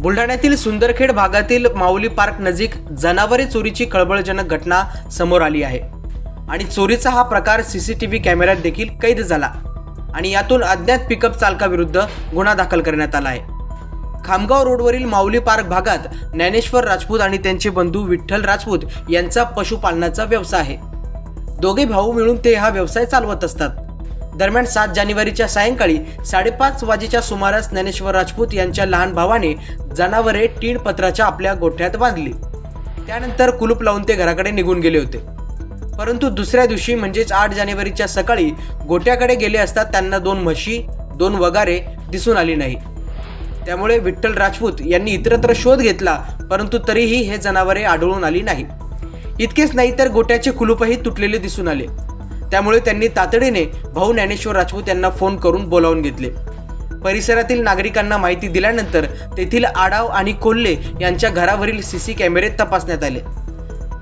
बुलढाण्यातील सुंदरखेड भागातील माऊली पार्क नजीक जनावरे चोरीची खळबळजनक घटना समोर आली आहे. आणि चोरीचा हा प्रकार सी सी टी व्ही कॅमेऱ्यात देखील कैद झाला. आणि यातून अज्ञात पिकअप चालकाविरुद्ध गुन्हा दाखल करण्यात आला आहे. खामगाव रोडवरील माऊली पार्क भागात ज्ञानेश्वर राजपूत आणि त्यांचे बंधू विठ्ठल राजपूत यांचा पशुपालनाचा व्यवसाय आहे. दोघे भाऊ मिळून ते हा व्यवसाय चालवत असतात. दरम्यान सात जानेवारीच्या सायंकाळी साडेपाच वाजेच्या सुमारास ज्ञानेश्वर राजपूत यांच्या लहान भावाने जनावरे टीण पत्राच्या आपल्या गोठ्यात बांधली. त्यानंतर कुलूप लावून ते घराकडे निघून गेले होते. परंतु दुसऱ्या दिवशी म्हणजेच आठ जानेवारीच्या सकाळी गोट्याकडे गेले असता त्यांना दोन म्हशी दोन वगारे दिसून आली नाही. त्यामुळे विठ्ठल राजपूत यांनी इतरत्र शोध घेतला परंतु तरीही हे जनावरे आढळून आली नाही. इतकेच नाही तर गोट्याचे कुलूपही तुटलेले दिसून आले. त्यामुळे त्यांनी तातडीने भाऊ ज्ञानेश्वर राजपूत यांना फोन करून बोलावून घेतले. परिसरातील नागरिकांना माहिती दिल्यानंतर तेथील आडाव आणि कोल्हे यांच्या घरावरील सी सी कॅमेरे तपासण्यात आले.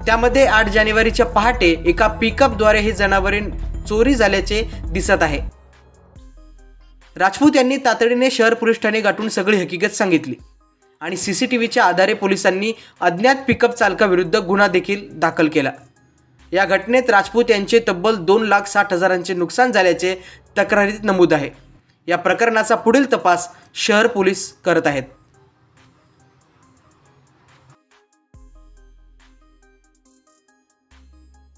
त्यामध्ये आठ जानेवारीच्या पहाटे एका पिकअपद्वारे हे जनावरे चोरी झाल्याचे दिसत आहे. राजपूत यांनी तातडीने शहर पोलीस ठाणे गाठून सगळी हकीकत सांगितली आणि सी सी टी व्हीच्या आधारे पोलिसांनी अज्ञात पिकअप चालकाविरुद्ध गुन्हा देखील दाखल केला. या घटनेत राजपूत यांचे तब्बल दोन लाख साठ हजारांचे नुकसान झाल्याचे तक्रारीत नमूद आहे. या प्रकरणाचा पुढील तपास शहर पोलीस करत आहेत.